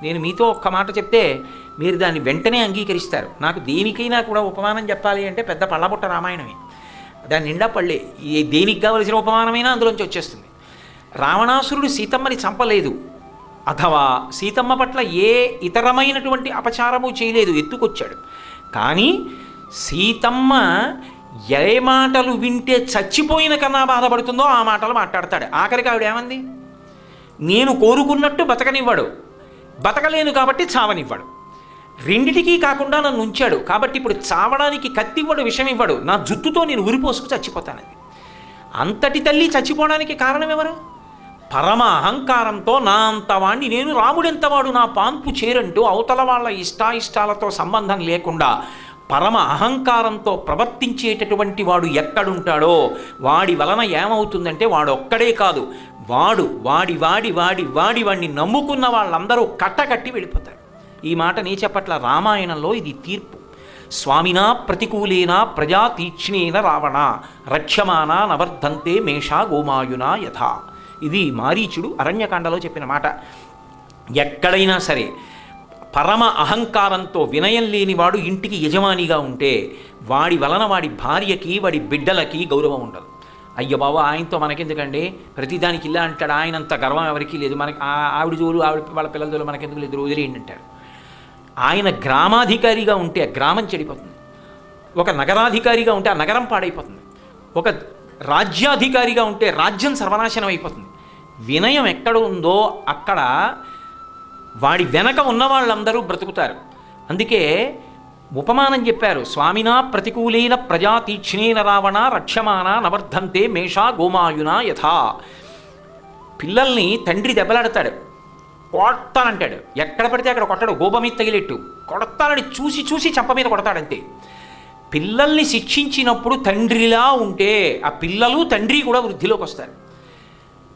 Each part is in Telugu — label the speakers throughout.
Speaker 1: నేను మీతో ఒక్క మాట చెప్తే మీరు దాన్ని వెంటనే అంగీకరిస్తారు. నాకు దేనికైనా కూడా ఉపమానం చెప్పాలి అంటే పెద్ద పళ్ళబుట్ట రామాయణమే. దాని నిండా పళ్ళే. ఏ దేనికి కావలసిన ఉపమానమైనా అందులోంచి వచ్చేస్తుంది. రావణాసురుడు సీతమ్మని చంపలేదు. అథవా సీతమ్మ పట్ల ఏ ఇతరమైనటువంటి అపచారము చేయలేదు ఎత్తుకొచ్చాడు. కానీ సీతమ్మ ఏ మాటలు వింటే చచ్చిపోయిన కన్నా బాధపడుతుందో ఆ మాటలు మాట్లాడతాడు. ఆఖరికి ఆవిడ ఏమంది నేను కోరుకున్నట్టు బతకనివ్వడు. బతకలేను కాబట్టి చావనివ్వడు. రెండిటికీ కాకుండా నన్ను ఉంచాడు. కాబట్టి ఇప్పుడు చావడానికి కత్తివ్వడు విషం ఇవ్వడు నా జుట్టుతో నేను ఉరిపోసుకు చచ్చిపోతానని అంతటి తల్లి చచ్చిపోవడానికి కారణం ఎవరు? పరమ అహంకారంతో నా అంతవాణ్ణి నేను రాముడెంతవాడు నా పాన్పు చేరంటూ అవతల వాళ్ళ ఇష్టాయిష్టాలతో సంబంధం లేకుండా పరమ అహంకారంతో ప్రవర్తించేటటువంటి వాడు ఎక్కడుంటాడో వాడి వలన ఏమవుతుందంటే వాడు ఒక్కడే కాదు. వాడు వాడి వాడి వాడి వాడి వాడిని నమ్ముకున్న వాళ్ళందరూ కట్టకట్టి వెళ్ళిపోతారు. ఈ మాట నీ చెప్పట్ల రామాయణంలో ఇది తీర్పు. స్వామినా ప్రతికూలేనా ప్రజా తీక్ష్ణేన రావణ రక్ష్యమాన నవర్ధంతే మేషా గోమాయునా యథా. ఇది మారీచుడు అరణ్యకాండలో చెప్పిన మాట. ఎక్కడైనా సరే పరమ అహంకారంతో వినయం లేనివాడు ఇంటికి యజమానిగా ఉంటే వాడి వలన వాడి భార్యకి వాడి బిడ్డలకి గౌరవం ఉండదు. అయ్యో బాబా ఆయనతో మనకెందుకండి? ప్రతిదానికి ఇలా అంటాడు. ఆయనంత గర్వం ఎవరికీ లేదు. మనకి ఆవిడ జోలు ఆవిడ వాళ్ళ పిల్లల జోలు మనకెందుకు లేదు? వదిలేయండి అంటాడు. ఆయన గ్రామాధికారిగా ఉంటే ఆ గ్రామం చెడిపోతుంది. ఒక నగరాధికారిగా ఉంటే ఆ నగరం పాడైపోతుంది. ఒక రాజ్యాధికారిగా ఉంటే రాజ్యం సర్వనాశనం అయిపోతుంది. వినయం ఎక్కడ ఉందో అక్కడ వాడి వెనక ఉన్న వాళ్ళందరూ బ్రతుకుతారు. అందుకే ఉపమానం చెప్పారు. స్వామినా ప్రతికూలైన ప్రజా తీక్ష్ణేన రావణ రక్షమాన నవర్ధంతే మేషా గోమాయున యథా. పిల్లల్ని తండ్రి దెబ్బలాడతాడు. కొడతానంటాడు. ఎక్కడ పడితే అక్కడ కొట్టడు. గోపమీద తగిలెట్టు. కొడతానని చూసి చూసి చంప మీద కొడతాడంతే. పిల్లల్ని శిక్షించినప్పుడు తండ్రిలా ఉంటే ఆ పిల్లలు తండ్రి కూడా వృద్ధిలోకి వస్తారు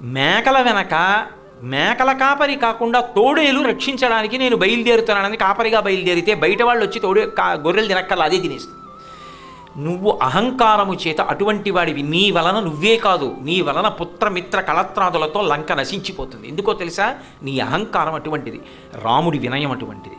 Speaker 1: మేకల వెనక మేకల కాపరి కాకుండా తోడేలు రక్షించడానికి నేను బయలుదేరుతున్నానని కాపరిగా బయలుదేరితే బయట వాళ్ళు వచ్చి తోడే గొర్రెలు తినక్కల అదే తినేస్తుంది. నువ్వు అహంకారము చేత అటువంటి వాడివి. నీ వలన నువ్వే కాదు నీ వలన పుత్రమిత్ర కళత్రాదులతో లంక నశించిపోతుంది. ఎందుకో తెలుసా? నీ అహంకారం అటువంటిది. రాముడి వినయం అటువంటిది.